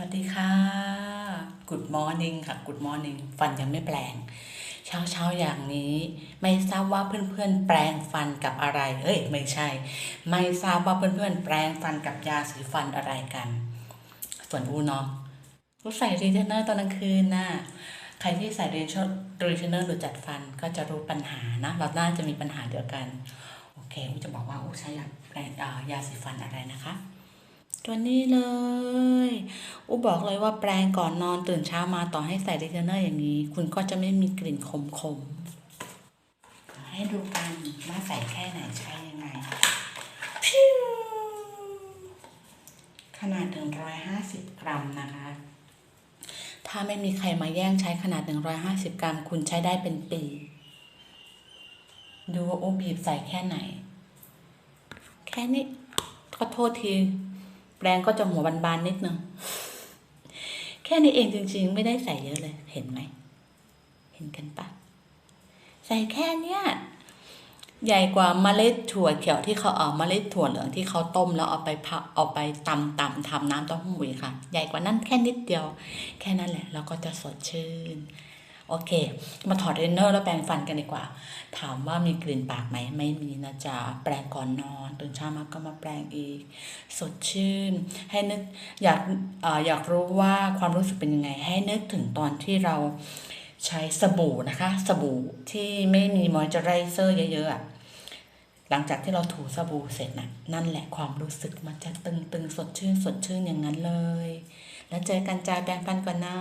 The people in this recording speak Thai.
วัสดีค่ะ Good morning ค่ะ Good morning ฟันยังไม่แปลง เช้าเช้าอย่างนี้ ไม่ทราบว่าเพื่อนๆ แปลงฟันกับอะไร เอ้ย ไม่ใช่ ไม่ทราบว่าเพื่อนๆ แปลงฟันกับยาสีฟันอะไรกัน ส่วนอูเนาะอูใส่รีเทนเนอร์ตอนกลางคืนน่ะใครที่ใส่รีเทนเนอร์หรือจัดฟันก็จะรู้ปัญหานะ เราน่าจะมีปัญหาเดียวกัน โอเคอูจะบอกว่าอูใช้ยาแปรงอ่ายาสีฟันอะไรนะคะ ตัวนี้เลย อูบอกเลยว่าแปรงก่อนนอนตื่นเช้ามาต่อให้ใส่รีเทนเนอร์อย่างนี้ คุณก็จะไม่มีกลิ่นขมๆให้ดูกันว่าใส่แค่ไหนใช้ยังไงพิวขนาด 150 กรัมนะคะ ถ้าไม่มีใครมาแย่งใช้ขนาด 150 กรัม คุณใช้ได้เป็นปี ดูว่าอ้บีบใส่แค่ไหน แค่นี้ก็โทษทีแปรงก็จะหัวบานๆนิดนึง แค่นี้เองจริง ๆ ไม่ได้ใส่เยอะเลย เห็นไหม เห็นกันปะใส่แค่เนี้ยใหญ่กว่าเมล็ดถั่วเขียวที่เขาเอาเมล็ดถั่วเหลืองที่เขาต้มแล้วเอาไปพักเอาไปตำตำทำน้ำเต้าหู้อีกค่ะ ใหญ่กว่านั้นแค่นิดเดียว แค่นั้นแหละเราก็จะสดชื่น โอเค มาถอดเทรนเนอร์แล้วแปรงฟันกันดีกว่า ถามว่ามีกลิ่นปากไหมไม่มีนะจ๊ะแปรงก่อนนอนตื่นเช้ามาก็มาแปรงอีก สดชื่น ให้นึกอยากเอออยากรู้ว่าความรู้สึกเป็นยังไง ให้นึกถึงตอนที่เราใช้สบู่นะคะ สบู่ที่ไม่มีมอยเจอไรเซอร์เยอะๆอะหลังจากที่เราถูสบู่เสร็จนะ่ะนั่นแหละความรู้สึกมันจะตึงๆสดชื่นสดชื่นอย่างนั้นเลย แล้วเจอกันจ้าแปรงฟันก่อนนะ